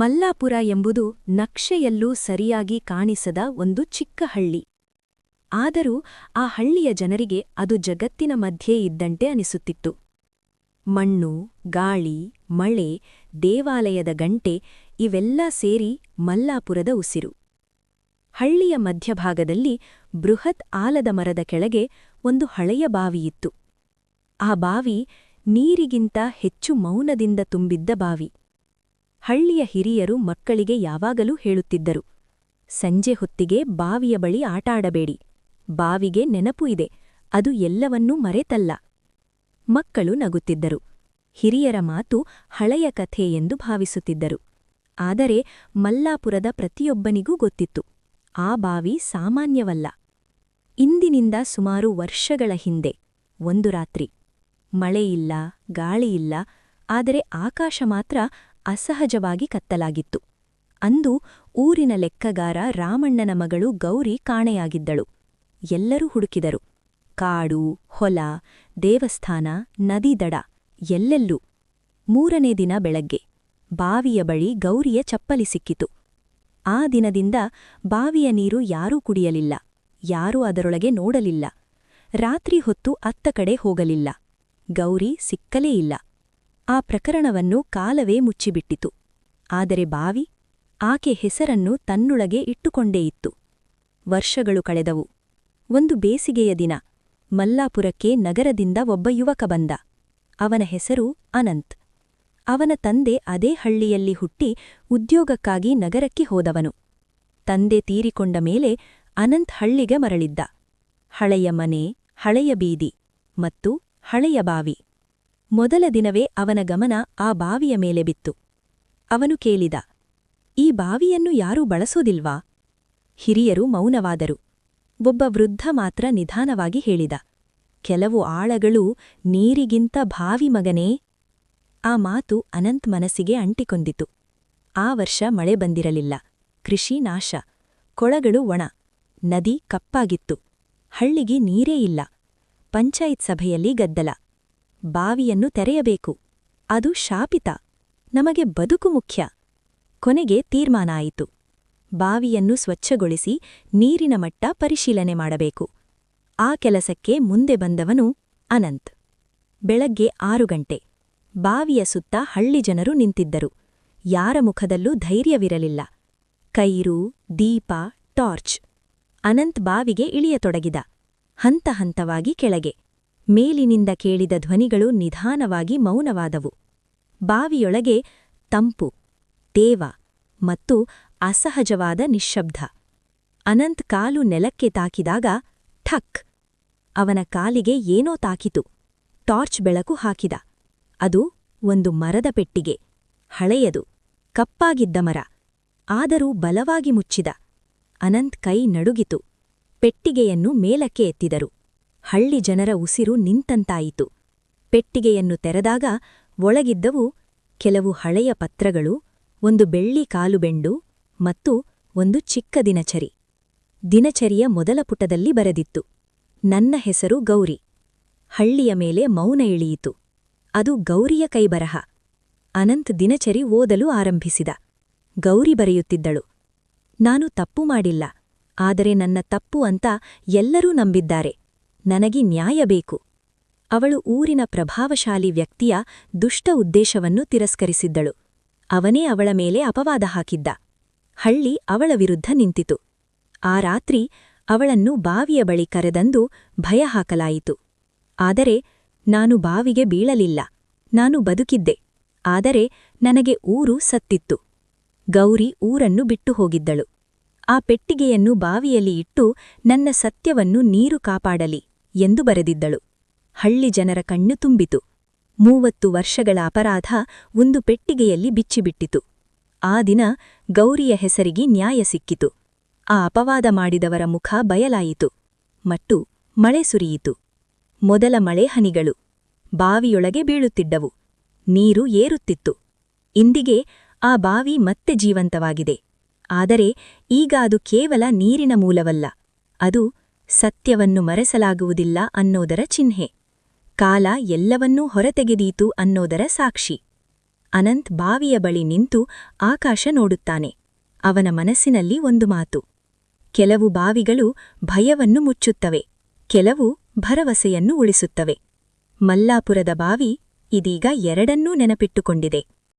ಮಲ್ಲಾಪುರ ಎಂಬುದು ನಕ್ಷೆಯಲ್ಲೂ ಸರಿಯಾಗಿ ಕಾಣಿಸದ ಒಂದು ಚಿಕ್ಕ ಹಳ್ಳಿ. ಆದರೂ ಆ ಹಳ್ಳಿಯ ಜನರಿಗೆ ಅದು ಜಗತ್ತಿನ ಮಧ್ಯೆ ಇದ್ದಂತೆ ಅನಿಸುತ್ತಿತ್ತು. ಮಣ್ಣು, ಗಾಳಿ, ಮಳೆ, ದೇವಾಲಯದ ಗಂಟೆ ಇವೆಲ್ಲ ಸೇರಿ ಮಲ್ಲಾಪುರದ ಉಸಿರು. ಹಳ್ಳಿಯ ಮಧ್ಯಭಾಗದಲ್ಲಿ ಬೃಹತ್ ಆಲದ ಮರದ ಕೆಳಗೆ ಒಂದು ಹಳೆಯ ಬಾವಿಯಿತ್ತು ಆ ಬಾವಿ ನೀರಿಗಿಂತ ಹೆಚ್ಚು ಮೌನದಿಂದ ತುಂಬಿದ್ದ ಬಾವಿ. ಹಳ್ಳಿಯ ಹಿರಿಯರು ಮಕ್ಕಳಿಗೆ ಯಾವಾಗಲೂ ಹೇಳುತ್ತಿದ್ದರು, ಸಂಜೆ ಹೊತ್ತಿಗೆ ಬಾವಿಯ ಬಳಿ ಆಟಾಡಬೇಡಿ, ಬಾವಿಗೆ ನೆನಪು ಇದೆ, ಅದು ಎಲ್ಲವನ್ನೂ ಮರೆತಲ್ಲ ಮಕ್ಕಳು ನಗುತ್ತಿದ್ದರು. ಹಿರಿಯರ ಮಾತು ಹಳೆಯ ಕಥೆ ಎಂದು ಭಾವಿಸುತ್ತಿದ್ದರು. ಆದರೆ ಮಲ್ಲಾಪುರದ ಪ್ರತಿಯೊಬ್ಬನಿಗೂ ಗೊತ್ತಿತ್ತು, ಆ ಬಾವಿ ಸಾಮಾನ್ಯವಲ್ಲ. ಇಂದಿನಿಂದ ಸುಮಾರು ವರ್ಷಗಳ ಹಿಂದೆ, ಒಂದು ರಾತ್ರಿ. ಮಳೆಯಿಲ್ಲ ಗಾಳಿಯಿಲ್ಲ ಆದರೆ ಆಕಾಶ ಮಾತ್ರ ಅಸಹಜವಾಗಿ ಕತ್ತಲಾಗಿತ್ತು. ಅಂದು ಊರಿನ ಲೆಕ್ಕಗಾರ ರಾಮಣ್ಣನ ಮಗಳು ಗೌರಿ ಕಾಣೆಯಾಗಿದ್ದಳು. ಎಲ್ಲರೂ ಹುಡುಕಿದರು. ಕಾಡು, ಹೊಲ, ದೇವಸ್ಥಾನ ನದಿದಡ ಎಲ್ಲೆಲ್ಲೂ. ಮೂರನೇ ದಿನ ಬೆಳಗ್ಗೆ ಬಾವಿಯ ಬಳಿ ಗೌರಿಯ ಚಪ್ಪಲಿ ಸಿಕ್ಕಿತು. ಆ ದಿನದಿಂದ ಬಾವಿಯ ನೀರು ಯಾರೂ ಕುಡಿಯಲಿಲ್ಲ, ಯಾರೂ ಅದರೊಳಗೆ ನೋಡಲಿಲ್ಲ. ರಾತ್ರಿ ಹೊತ್ತು ಅತ್ತ ಕಡೆ ಹೋಗಲಿಲ್ಲ. ಗೌರಿ ಸಿಕ್ಕಲೇ ಇಲ್ಲ. ಆ ಪ್ರಕರಣವನ್ನು ಕಾಲವೇ ಮುಚ್ಚಿಬಿಟ್ಟಿತು. ಆದರೆ ಬಾವಿ, ಆಕೆ ಹೆಸರನ್ನು ತನ್ನೊಳಗೆ ಇಟ್ಟುಕೊಂಡೇ ಇತ್ತು. ವರ್ಷಗಳು ಕಳೆದವು. ಒಂದು ಬೇಸಿಗೆಯ ದಿನ, ಮಲ್ಲಾಪುರಕ್ಕೆ ನಗರದಿಂದ ಒಬ್ಬ ಯುವಕ ಬಂದ. ಅವನ ಹೆಸರು ಅನಂತ್. ಅವನ ತಂದೆ ಅದೇ ಹಳ್ಳಿಯಲ್ಲಿ ಹುಟ್ಟಿ ಉದ್ಯೋಗಕ್ಕಾಗಿ ನಗರಕ್ಕೆ ಹೋದವನು. ತಂದೆ ತೀರಿಕೊಂಡ ಮೇಲೆ ಅನಂತ್ ಹಳ್ಳಿಗೆ ಮರಳಿದ್ದ. ಹಳೆಯ ಮನೆ, ಹಳೆಯ ಬೀದಿ ಮತ್ತು ಹಳೆಯ ಬಾವಿ. ಮೊದಲ ದಿನವೇ ಅವನ ಗಮನ ಆ ಬಾವಿಯ ಮೇಲೆ ಬಿತ್ತು. ಅವನು ಕೇಳಿದ, ಈ ಬಾವಿಯನ್ನು ಯಾರೂ ಬಳಸೋದಿಲ್ವಾ? ಹಿರಿಯರು ಮೌನವಾದರು. ಒಬ್ಬ ವೃದ್ಧ ಮಾತ್ರ ನಿಧಾನವಾಗಿ ಹೇಳಿದ, ಕೆಲವು ಆಳಗಳು ನೀರಿಗಿಂತ ಭಾವಿ ಮಗನೇ. ಆ ಮಾತು ಅನಂತ್ ಮನಸ್ಸಿಗೆ ಅಂಟಿಕೊಂಡಿತು. ಆ ವರ್ಷ ಮಳೆ ಬಂದಿರಲಿಲ್ಲ. ಕೃಷಿ ನಾಶ. ಕೊಳಗಳು ಒಣ. ನದಿ ಕಪ್ಪಾಗಿತ್ತು. ಹಳ್ಳಿಗೆ ನೀರೇ ಇಲ್ಲ. ಪಂಚಾಯತ್ ಸಭೆಯಲ್ಲಿ ಗದ್ದಲ. ಬಾವಿಯನ್ನು ತೆರೆಯಬೇಕು. ಅದು ಶಾಪಿತ. ನಮಗೆ ಬದುಕು ಮುಖ್ಯ. ಕೊನೆಗೆ ತೀರ್ಮಾನ ಆಯಿತು ಬಾವಿಯನ್ನು ಸ್ವಚ್ಛಗೊಳಿಸಿ ನೀರಿನ ಮಟ್ಟ ಪರಿಶೀಲನೆ ಮಾಡಬೇಕು. ಆ ಕೆಲಸಕ್ಕೆ ಮುಂದೆ ಬಂದವನು ಅನಂತ್. ಬೆಳಗ್ಗೆ ಆರು ಗಂಟೆ. ಬಾವಿಯ ಸುತ್ತ ಹಳ್ಳಿ ಜನರು ನಿಂತಿದ್ದರು. ಯಾರ ಮುಖದಲ್ಲೂ ಧೈರ್ಯವಿರಲಿಲ್ಲ. ಕೈರು, ದೀಪ, ಟಾರ್ಚ್. ಅನಂತ್ ಬಾವಿಗೆ ಇಳಿಯತೊಡಗಿದ. ಹಂತ ಹಂತವಾಗಿ ಕೆಳಗೆ. ಮೇಲಿನಿಂದ ಕೇಳಿದ ಧ್ವನಿಗಳು ನಿಧಾನವಾಗಿ ಮೌನವಾದವು. ಬಾವಿಯೊಳಗೆ ತಂಪು, ತೇವ ಮತ್ತು ಅಸಹಜವಾದ ನಿಶ್ಶಬ್ದ. ಅನಂತ್ ಕಾಲು ನೆಲಕ್ಕೆ ತಾಕಿದಾಗ ಠಕ್! ಅವನ ಕಾಲಿಗೆ ಏನೋ ತಾಕಿತು. ಟಾರ್ಚ್ ಬೆಳಕು ಹಾಕಿದ. ಅದು ಒಂದು ಮರದ ಪೆಟ್ಟಿಗೆ. ಹಳೆಯದು. ಕಪ್ಪಾಗಿದ್ದ ಮರ. ಆದರೂ ಬಲವಾಗಿ ಮುಚ್ಚಿದ. ಅನಂತ್ ಕೈ ನಡುಗಿತು. ಪೆಟ್ಟಿಗೆಯನ್ನು ಮೇಲಕ್ಕೆ ಎತ್ತಿದರು. ಹಳ್ಳಿ ಜನರ ಉಸಿರು ನಿಂತಂತಾಯಿತು. ಪೆಟ್ಟಿಗೆಯನ್ನು ತೆರೆದಾಗ ಒಳಗಿದ್ದವು ಕೆಲವು ಹಳೆಯ ಪತ್ರಗಳು, ಒಂದು ಬೆಳ್ಳಿ ಕಾಲುಬೆಂಡು ಮತ್ತು ಒಂದು ಚಿಕ್ಕ ದಿನಚರಿ. ದಿನಚರಿಯ ಮೊದಲ ಪುಟದಲ್ಲಿ ಬರೆದಿತ್ತು, ನನ್ನ ಹೆಸರು ಗೌರಿ. ಹಳ್ಳಿಯ ಮೇಲೆ ಮೌನ ಇಳಿಯಿತು ಅದು ಗೌರಿಯ ಕೈಬರಹ. ಅನಂತ್ ದಿನಚರಿ ಓದಲು ಆರಂಭಿಸಿದ. ಗೌರಿ ಬರೆಯುತ್ತಿದ್ದಳು. ನಾನು ತಪ್ಪು ಮಾಡಿಲ್ಲ, ಆದರೆ ನನ್ನ ತಪ್ಪು ಅಂತ ಎಲ್ಲರೂ ನಂಬಿದ್ದಾರೆ. ನನಗೆ ನ್ಯಾಯ ಬೇಕು. ಅವಳು ಊರಿನ ಪ್ರಭಾವಶಾಲಿ ವ್ಯಕ್ತಿಯ ದುಷ್ಟ ಉದ್ದೇಶವನ್ನು ತಿರಸ್ಕರಿಸಿದ್ದಳು. ಅವನೇ ಅವಳ ಮೇಲೆ ಅಪವಾದ ಹಾಕಿದ್ದ. ಹಳ್ಳಿ ಅವಳ ವಿರುದ್ಧ ನಿಂತಿತು. ಆ ರಾತ್ರಿ ಅವಳನ್ನು ಬಾವಿಯ ಬಳಿ ಕರೆದಂದು ಭಯ ಹಾಕಲಾಯಿತು. ಆದರೆ ನಾನು ಬಾವಿಗೆ ಬೀಳಲಿಲ್ಲ. ನಾನು ಬದುಕಿದ್ದೆ. ಆದರೆ ನನಗೆ ಊರು ಸತ್ತಿತ್ತು. ಗೌರಿ ಊರನ್ನು ಬಿಟ್ಟು ಹೋಗಿದ್ದಳು. ಆ ಪೆಟ್ಟಿಗೆಯನ್ನು ಬಾವಿಯಲ್ಲಿ ಇಟ್ಟು ನನ್ನ ಸತ್ಯವನ್ನು ನೀರು ಕಾಪಾಡಲಿ. ಎಂದು ಬರೆದಿದ್ದಳು. ಹಳ್ಳಿ ಜನರ ಕಣ್ಣು ತುಂಬಿತು. ಮೂವತ್ತು ವರ್ಷಗಳ ಅಪರಾಧ ಒಂದು ಪೆಟ್ಟಿಗೆಯಲ್ಲಿ ಬಿಚ್ಚಿಬಿಟ್ಟಿತು. ಆ ದಿನ ಗೌರಿಯ ಹೆಸರಿಗೆ ನ್ಯಾಯ ಸಿಕ್ಕಿತು. ಆ ಅಪವಾದ ಮಾಡಿದವರ ಮುಖ ಬಯಲಾಯಿತು. ಮತ್ತು ಮಳೆ ಸುರಿಯಿತು. ಮೊದಲ ಮಳೆ ಹನಿಗಳು. ಬಾವಿಯೊಳಗೆ ಬೀಳುತ್ತಿದ್ದವು. ನೀರು ಏರುತ್ತಿತ್ತು. ಇಂದಿಗೆ ಆ ಬಾವಿ ಮತ್ತೆ ಜೀವಂತವಾಗಿದೆ. ಆದರೆ ಈಗ ಅದು ಕೇವಲ ನೀರಿನ ಮೂಲವಲ್ಲ. ಅದು ಸತ್ಯವನ್ನು ಮರೆಸಲಾಗುವುದಿಲ್ಲ ಅನ್ನೋದರ ಚಿಹ್ನೆ. ಕಾಲ ಎಲ್ಲವನ್ನೂ ಹೊರತೆಗೆದೀತು ಅನ್ನೋದರ ಸಾಕ್ಷಿ. ಅನಂತ್ ಬಾವಿಯ ಬಳಿ ನಿಂತು ಆಕಾಶ ನೋಡುತ್ತಾನೆ. ಅವನ ಮನಸ್ಸಿನಲ್ಲಿ ಒಂದು ಮಾತು. ಕೆಲವು ಬಾವಿಗಳು ಭಯವನ್ನು ಮುಚ್ಚುತ್ತವೆ. ಕೆಲವು ಭರವಸೆಯನ್ನು ಉಳಿಸುತ್ತವೆ. ಮಲ್ಲಾಪುರದ ಬಾವಿ ಇದೀಗ ಎರಡನ್ನೂ ನೆನಪಿಟ್ಟುಕೊಂಡಿದೆ.